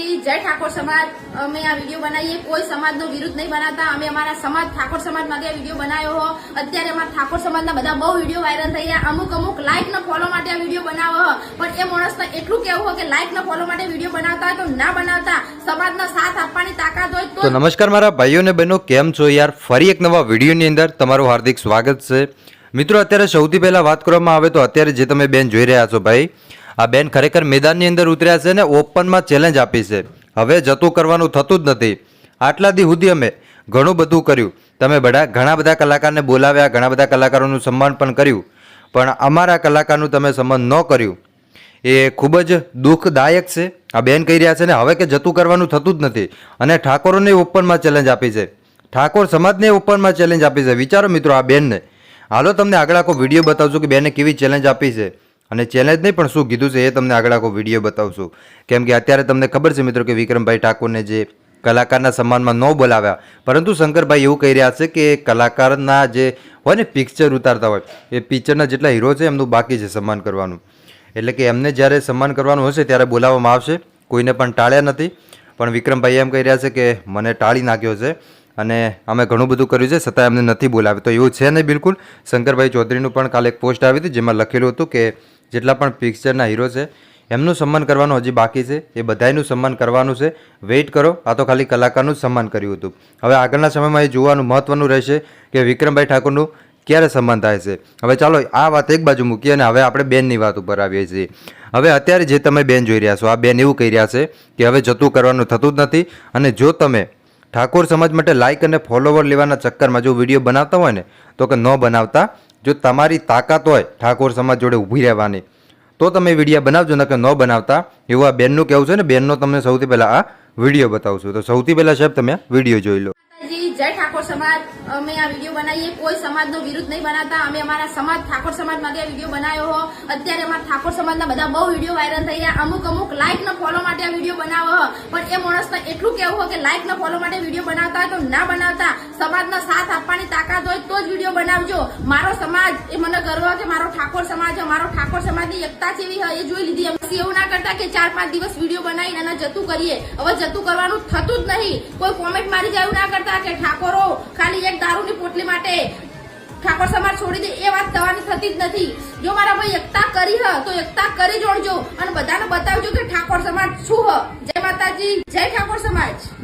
માતાજી જય ઠાકોર સમાજ. અમે આ વીડિયો બનાવીએ. કોઈ સમાજનો વિરુદ્ધ નહીં બનાવતા. અમે અમારા સમાજ, ઠાકોર સમાજ માટે આ વીડિયો બનાવ્યો હો. અત્યારે અમારા ઠાકોર સમાજના બધા બહુ વીડિયો વાયરલ થઈ ગયા અમુક અમુક લાઇક ને ફોલો માટે આ વીડિયો બનાવો હો. પણ એ માણસને એટલું કેવું હોય કે લાઇક ને ફોલો માટે વીડિયો બનાવતા તો ના બનાવતા. સમાજનો સાથ આપવાની તાકાત હોય તો નમસ્કાર મારા ભાઈઓ ને બહેનો, કેમ છો યાર? ફરી એક નવા વિડીયોની અંદર તમારું હાર્દિક સ્વાગત છે. મિત્રો, અત્યારે સૌથી પહેલાં વાત કરવામાં આવે તો અત્યારે જે તમે બેન જોઈ રહ્યા છો ભાઈ આ બેન ખરેખર મેદાનની અંદર ઉતર્યા છે ને ઓપનમાં ચેલેન્જ આપી છે. હવે જતું કરવાનું થતું જ નથી. આટલા દી સુધી અમે ઘણું બધું કર્યું. તમે બધા ઘણા બધા કલાકારને બોલાવ્યા, ઘણા બધા કલાકારોનું સન્માન પણ કર્યું. પણ અમારા કલાકારનું તમે સન્માન ન કર્યું. એ ખૂબ જ દુઃખદાયક છે. આ બેન કહી રહ્યા છે ને, હવે કે જતું કરવાનું થતું જ નથી. અને ઠાકોરોને ઓપનમાં ચેલેન્જ આપી છે. ઠાકોર સમાજને ઓપનમાં ચેલેન્જ આપી છે. વિચારો મિત્રો આ બેનને. હાલો તમને આગળ આખો વીડિયો બતાવશું કે બેને કેવી ચેલેન્જ આપી છે. અને ચેલેન્જ નહીં, પણ શું કીધું છે એ તમને આગળ આખો વીડિયો બતાવશું. કેમ કે અત્યારે તમને ખબર છે મિત્રો કે વિક્રમભાઈ ઠાકોરને જે કલાકારના સન્માનમાં ન બોલાવ્યા, પરંતુ શંકરભાઈ એવું કહી રહ્યા છે કે કલાકારના જે હોય ને પિક્ચર ઉતારતા હોય, એ પિક્ચરના જેટલા હીરો છે એમનું બાકી છે સન્માન કરવાનું. એટલે કે એમને જ્યારે સન્માન કરવાનું હશે ત્યારે બોલાવવામાં આવશે, કોઈને પણ ટાળ્યા નથી. પણ વિક્રમભાઈ એમ કહી રહ્યા છે કે મને ટાળી નાખ્યો છે અને અમે ઘણું બધું કર્યું છે, છતાં એમને નથી બોલાવ્યું. તો એવું છે નહીં બિલકુલ. શંકરભાઈ ચૌધરીનું પણ કાલે એક પોસ્ટ આવી હતી, જેમાં લખેલું હતું કે જેટલા પણ પિક્ચરના હીરો છે, એમનું સન્માન કરવાનું હજી બાકી છે. એ બધાયનું સન્માન કરવાનું છે. વેઇટ કરો. આ તો ખાલી કલાકારનું જ સન્માન કર્યું હતું. હવે આગળના સમયમાં એ જોવાનું મહત્ત્વનું રહેશે કે વિક્રમભાઈ ઠાકોરનું ક્યારે સન્માન થાય છે. હવે ચાલો, આ વાત એક બાજુ મૂકીએ અને હવે આપણે બેનની વાત ઉપર આવીએ છીએ. હવે અત્યારે જે તમે બેન જોઈ રહ્યા છો, આ બેન એવું કહી રહ્યા છે કે હવે જતું કરવાનું થતું જ નથી અને જો તમે ઠાકોર સમાજ માટે લાઇક અને ફોલોવર લેવાના ચક્કરમાં જો વીડિયો બનાવતા હોય ને, તો કે ન બનાવતા જો તમારી તાકાત હોય ઠાકોર સમાજ જોડે ઊભી રહેવાની, તો તમે વીડિયો બનાવજો ને કે ન બનાવતા. એવું આ બેનનું કહેવું છે ને, બેનનો તમને સૌથી પહેલાં આ વીડિયો બતાવશું તો સૌથી પહેલાં સાહેબ તમે વીડિયો જોઈ લો. જય ઠાકોર સમાજ. અમે આ વીડિયો બનાવીએ. કોઈ સમાજનો વિરુદ્ધ નહીં બનાવતા. અમે અમારા સમાજ, ઠાકોર સમાજ માટે આ વીડિયો બનાવ્યો હો. અત્યારે અમારા ઠાકોર સમાજના બધા બહુ વીડિયો વાયરલ થઈ ગયા. અમુક અમુક લાઇક ને ફોલો માટે આ વીડિયો બનાવો હો. પણ એ માણસને એટલું કેવું હોય કે લાઇક ને ફોલો માટે વીડિયો બનાવતા હોય તો ના બનાવતા. સમાજનો સાથ આપવાની તાકાત હોય તો જ વીડિયો બનાવજો. મારો સમાજ, એ મને ગર્વ કે મારો ઠાકોર સમાજ મારો ઠાકોર સમાજની એકતા કેવી હોય એ જોઈ લીધી. એવું ના કરતા કે ચાર પાંચ દિવસ વીડિયો બનાવીને જતું કરીએ. હવે જતું કરવાનું થતું જ નહીં. કોઈ કોમેન્ટ મારી જાય એવું ના કરતા કે ઠાકોરો, ખાલી એક દારૂની પોટલી માટે ઠાકોર સમાજ છોડી દે એ વાત થવાની થતી જ નથી. જો મારા ભાઈ એકતા કરી હ, તો એકતા કરી જોડજો અને બધાને બતાવજો કે ઠાકોર સમાજ શું હ. જય માતાજી, જય ઠાકોર સમાજ.